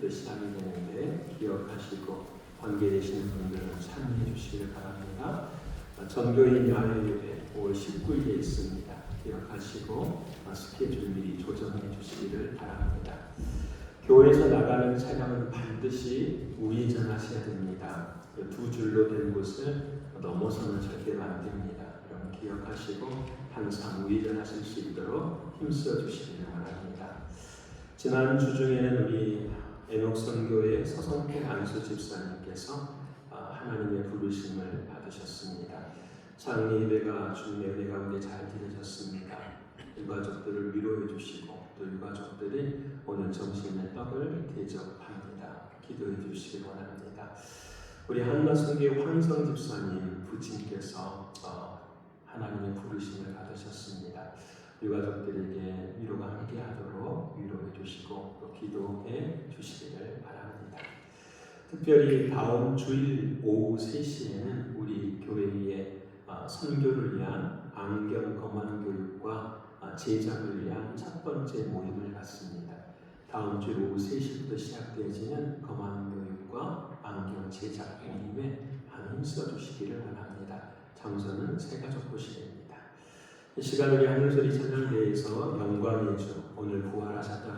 아니 되는데 기억하시고 관계 되시는 분들은 참여해 주시길 바랍니다. 어, 전교인 야외예배 5월 19일에 있습니다. 기억하시고 어, 스케줄 미리 조정해 주시기를 바랍니다. 교회에서 나가는 차량은 반드시 우회전하셔야 됩니다. 그두 줄로 된 곳을 넘어서는 절대로 안 됩니다. 여러분 기억하시고 항상 우회전하실 수 있도록 힘써 주시기를 바랍니다. 지난 주 중에는 우리 애녹선교회 서성태 안수 집사님께서 아, 하나님의 부르심을 받으셨습니다. 장례 예배가 주님의 은혜 가운데 잘 드려졌습니다. 유가족들을 위로해 주시고 또 유가족들이 오늘 점심에 떡을 대접합니다. 기도해 주시기 원합니다. 우리 한나성교 황성 집사님 부친께서 어, 하나님의 부르심을 받으셨습니다. 유가족들에게 위로가 함께 하도록 위로해 주시고 또 기도해 주시기를 바랍니다. 특별히 다음 주일 오후 3시에는 우리 교회의 어, 선교를 위한 안경 검안 교육과 어, 제작을 위한 첫 번째 모임을 갖습니다. 다음 주 오후 3시부터 시작되어지는 검안 교육과 안경 제작 모임에 많이 써주시기를 바랍니다. 장소는 세가족 도시입니다. 이 시간 우리 하늘소리 찬양대에서 영광의 주 오늘 부활하셨다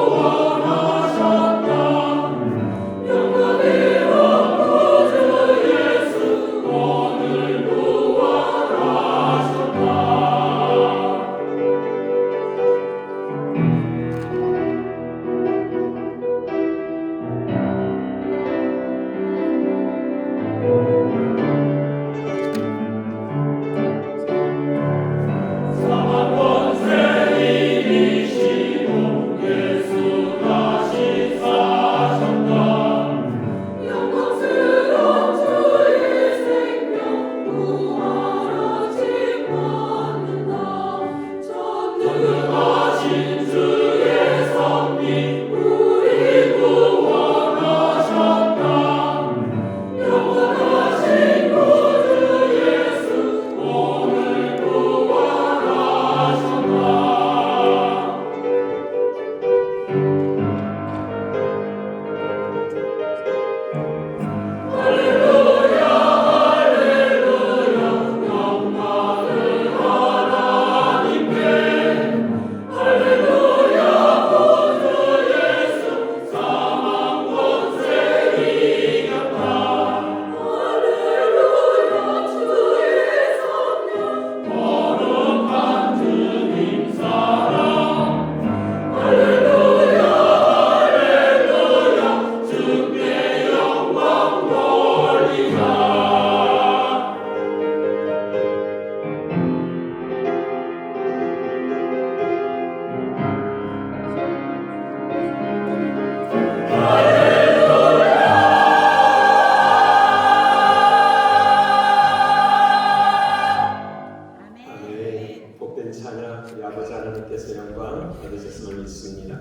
받으셨음을 믿습니다.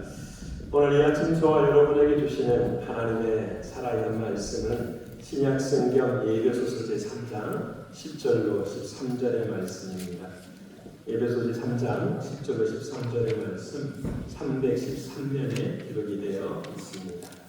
오늘 이 아침 저와 여러분에게 주시는 하나님의 살아있는 말씀은 신약 성경 예배소서 제3장 10절로 13절의 말씀입니다. 예배소서 3장 10절로 13절의 말씀 313면에 기록이 되어 있습니다.